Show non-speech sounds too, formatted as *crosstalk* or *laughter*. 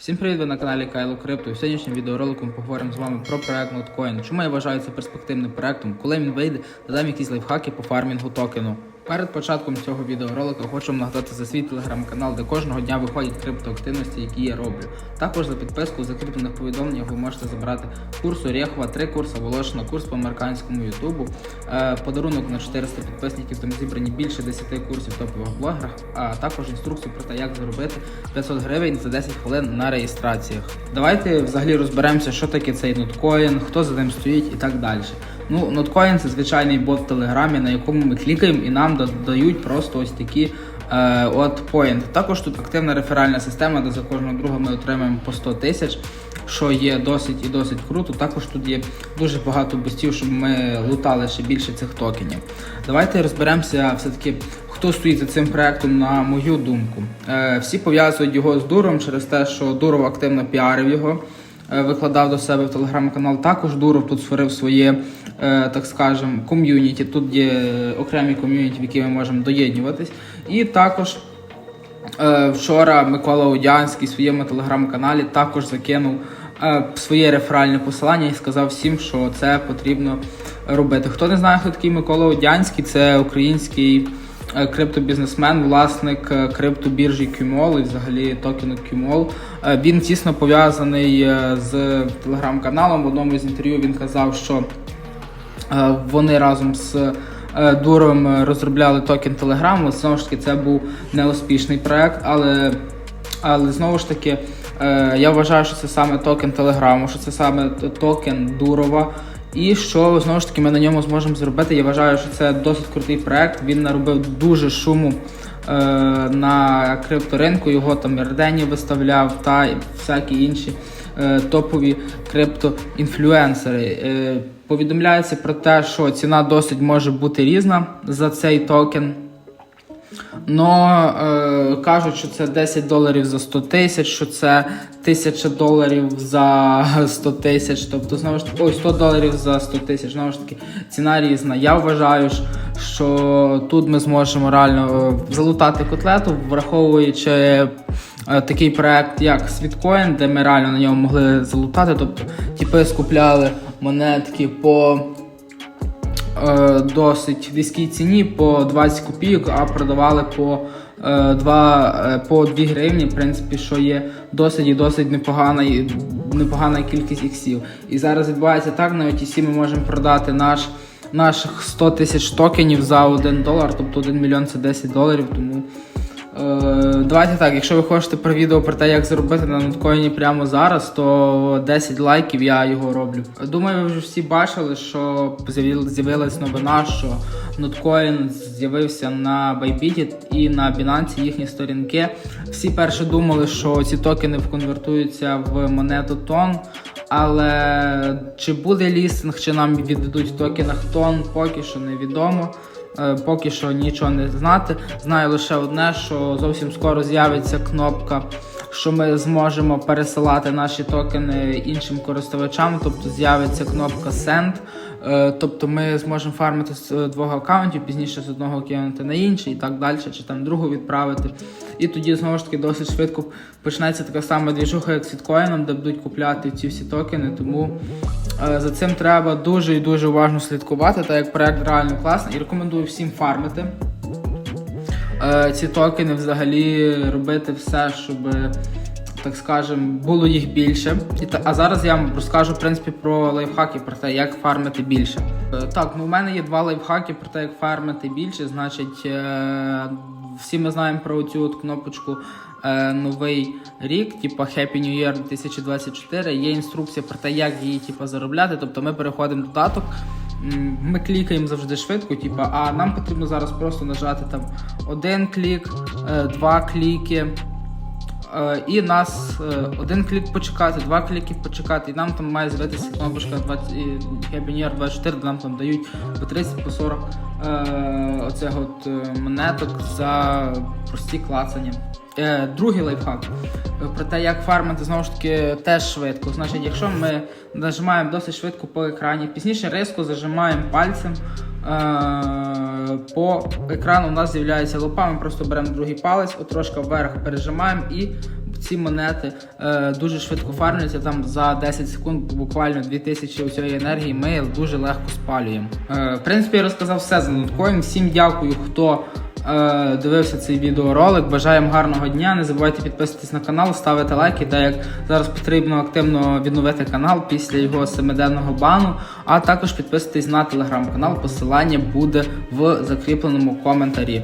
Всім привіт, ви на каналі Кайло Крипто. Сьогоднішнім в сьогоднішньому відеоролику ми поговоримо з вами про проект Notcoin. Чому я вважаю це перспективним проектом, коли він вийде, додам якісь лайфхаки по фармінгу токену. Перед початком цього відеоролика хочу нагадати за свій телеграм-канал, де кожного дня виходять криптоактивності, які я роблю. Також за підписку в закріплених повідомленнях ви можете забрати курс Орєхова, три курси Волошина, курс по американському ютубу, е, подарунок на 400 підписників, там зібрані більше 10 курсів топових блогерах, а також інструкцію про те, як заробити 500 гривень за 10 хвилин на реєстраціях. Давайте взагалі розберемося, що таке цей ноткоін, хто за ним стоїть і так далі. Ну, ноткоін це звичайний бот в телеграмі, на якому ми клікаємо і нам додають просто ось такі е, от поінти. Також тут активна реферальна система, де за кожного друга ми отримаємо по 100 тисяч, що є досить і досить круто. Також тут є дуже багато бустів, щоб ми лутали ще більше цих токенів. Давайте розберемося все-таки, хто стоїть за цим проектом, на мою думку. Е, всі пов'язують його з Дуром через те, що Дуров активно піарив його викладав до себе в телеграм-канал. Також Дуров тут створив своє, е, так скажем, ком'юніті. Тут є е, окремі ком'юніті, в які ми можемо доєднюватись. І також е, вчора Микола Удянський в своєму телеграм-каналі також закинув е, своє реферальне посилання і сказав всім, що це потрібно робити. Хто не знає, хто такий Микола Удянський, це український е, криптобізнесмен, власник е, криптобіржі QMOL і взагалі токену QMOL. Е, Він тісно пов'язаний е, з телеграм-каналом. В одному з інтерв'ю він казав, що Е, Вони разом з е, Дуром е, розробляли токен Telegram. Знову ж таки, це був неуспішний проект, але, але знову ж таки, е, я вважаю, що це саме токен Телеграму, що це саме токен Дурова. І що знову ж таки ми на ньому зможемо зробити. Я вважаю, що це досить крутий проект. Він наробив дуже шуму е, на крипторинку. Його там Ярдені виставляв та всякі інші е, топові криптоінфлюенсери. Е, повідомляється про те, що ціна досить може бути різна за цей токен. Но е, кажуть, що це 10 доларів за 100 тисяч, що це 1000 доларів за *laughs* 100 тисяч. Тобто, знову ж таки, ой, 100 доларів за 100 тисяч. Знову ж таки, ціна різна. Я вважаю, що тут ми зможемо реально е, залутати котлету, враховуючи е, такий проект, як Світкоін, де ми реально на ньому могли залутати. Тобто, типи скупляли монетки по досить низькій ціні по 20 копійок, а продавали по, е, 2, е, по 2 гривні, в принципі, що є досить і досить непогана, непогана кількість іксів. І зараз відбувається так, навіть якщо ми можемо продати наш, наших 100 тисяч токенів за 1 долар, тобто 1 мільйон це 10 доларів, тому. Е, давайте так, якщо ви хочете про відео про те, як заробити на ноткоїні прямо зараз, то 10 лайків я його роблю. Думаю, ви вже всі бачили, що з'явилась новина, що ноткоін з'явився на Bybit і на Binance їхні сторінки. Всі перше думали, що ці токени конвертуються в монету тон. Але чи буде лістинг, чи нам віддадуть в токенах тон, поки що невідомо. Е, Поки що нічого не знати. Знаю лише одне, що зовсім скоро з'явиться кнопка, що ми зможемо пересилати наші токени іншим користувачам. Тобто з'явиться кнопка Send. Е, Тобто ми зможемо фармити з е, двох аккаунтів, пізніше з одного кинути на інший і так далі, чи там другу відправити. І тоді знову ж таки досить швидко почнеться така сама двіжуха, як з біткоїном, де будуть купляти ці всі токени. Тому е, за цим треба дуже і дуже уважно слідкувати, так як проект реально класний. І рекомендую всім фармити ці токени, взагалі робити все, щоб. Так скажем, було їх більше. І та, а зараз я вам розкажу в принципі про лайфхаки, про те, як фармити більше. Е, Так, ну у мене є два лайфхаки про те, як фармити більше. Значить, е, всі ми знаємо про цю от кнопочку е, новий рік, типу Happy New Year 2024. Є інструкція про те, як її типу, заробляти. Тобто ми переходимо в додаток. Ми клікаємо завжди швидко, типу, а нам потрібно зараз просто нажати там один клік, два кліки. Е, і нас е, один клік почекати, два кліки почекати, і нам там має з'явитися кнопочка 20, і Happy New Year 24, де нам там дають по 30 по 40 е, оцих от монеток за прості клацання. Другий лайфхак про те, як фармити знову ж таки теж швидко. Значить, якщо ми нажимаємо досить швидко по екрані, пізніше різко зажимаємо пальцем. Е, по екрану у нас з'являється лопа, ми просто беремо другий палець, трошки вверх пережимаємо і ці монети е, дуже швидко фармляться. Там за 10 секунд буквально 2000 у цієї енергії. Ми дуже легко спалюємо. Е, в принципі, я розказав все за ноткоін. Всім дякую, хто. Е, Дивився цей відеоролик. Бажаємо гарного дня. Не забувайте підписуватись на канал, ставити лайки, так як зараз потрібно активно відновити канал після його семиденного бану. А також підписуйтесь на телеграм-канал. Посилання буде в закріпленому коментарі.